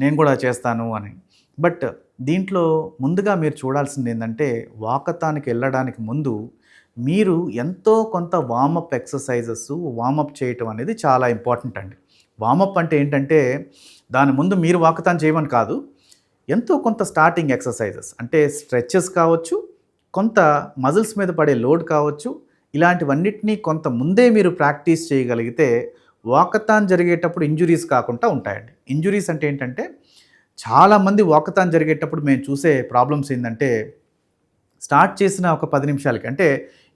నేను కూడా చేస్తాను అని. బట్ దీంట్లో ముందుగా మీరు చూడాల్సింది ఏంటంటే వాకతానికి వెళ్ళడానికి ముందు మీరు ఎంతో కొంత వామప్ ఎక్సర్సైజెస్ వామప్ చేయటం అనేది చాలా ఇంపార్టెంట్ అండి. వామప్ అంటే ఏంటంటే దాని ముందు మీరు వాకతాన్ చేయమని కాదు ఎంతో కొంత స్టార్టింగ్ ఎక్సర్సైజెస్ అంటే స్ట్రెచెస్ కావచ్చు కొంత మజిల్స్ మీద పడే లోడ్ కావచ్చు ఇలాంటివన్నిటినీ కొంత ముందే మీరు ప్రాక్టీస్ చేయగలిగితే వాకతాన్ జరిగేటప్పుడు ఇంజురీస్ కాకుండా ఉంటాయండి. ఇంజురీస్ అంటే ఏంటంటే చాలామంది వాకతాన్ జరిగేటప్పుడు మేము చూసే ప్రాబ్లమ్స్ ఏంటంటే స్టార్ట్ చేసిన ఒక పది నిమిషాలకి అంటే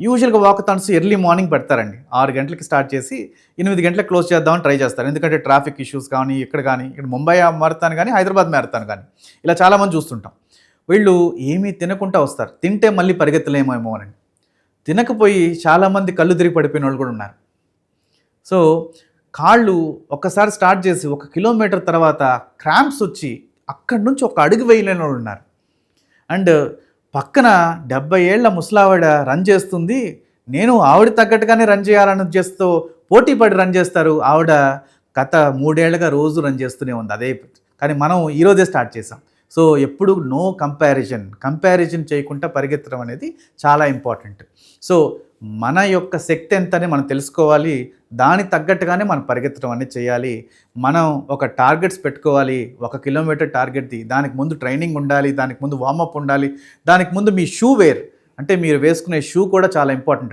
యూజువల్గా వాకథాన్స్ ఎర్లీ మార్నింగ్ పెడతారండి. ఆరు గంటలకి స్టార్ట్ చేసి ఎనిమిది గంటలకు క్లోజ్ చేద్దామని ట్రై చేస్తారు. ఎందుకంటే ట్రాఫిక్ ఇష్యూస్ కానీ ఇక్కడ కానీ ఇక్కడ ముంబై మారుతాను కానీ హైదరాబాద్ మారుతాను కానీ ఇలా చాలామంది చూస్తుంటాం. వీళ్ళు ఏమీ తినకుండా వస్తారు. తింటే మళ్ళీ పరిగెత్తలేమేమో అని. తినకపోయి చాలామంది కళ్ళు తిరిగి పడిపోయిన వాళ్ళు కూడా ఉన్నారు. సో కాళ్ళు ఒక్కసారి స్టార్ట్ చేసి ఒక కిలోమీటర్ తర్వాత క్రాంప్స్ వచ్చి అక్కడి నుంచి ఒక అడుగు వేయలేని వాళ్ళు ఉన్నారు. అండ్ పక్కన డెబ్బై ఏళ్ళ ముసలావిడ రన్ చేస్తుంది. నేను ఆవిడ తగ్గట్టుగానే రన్ చేయాలని చేస్తూ పోటీ పడి రన్ చేస్తారు. ఆవిడ గత మూడేళ్ళుగా రోజు రన్ చేస్తూనే ఉంది. అదే కానీ మనం ఈరోజే స్టార్ట్ చేసాం సో ఎప్పుడు నో కంపారిజన్ కంపారిజన్ చేయకుండా పరిగెత్తడం అనేది చాలా ఇంపార్టెంట్. సో మన యొక్క శక్తి ఎంతని మనం తెలుసుకోవాలి దానికి తగ్గట్టుగానే మనం పరిగెత్తడం అనేది చేయాలి. మనం ఒక టార్గెట్స్ పెట్టుకోవాలి ఒక కిలోమీటర్ టార్గెట్ది దానికి ముందు ట్రైనింగ్ ఉండాలి దానికి ముందు వార్మప్ ఉండాలి దానికి ముందు మీ షూ వేర్ అంటే మీరు వేసుకునే షూ కూడా చాలా ఇంపార్టెంట్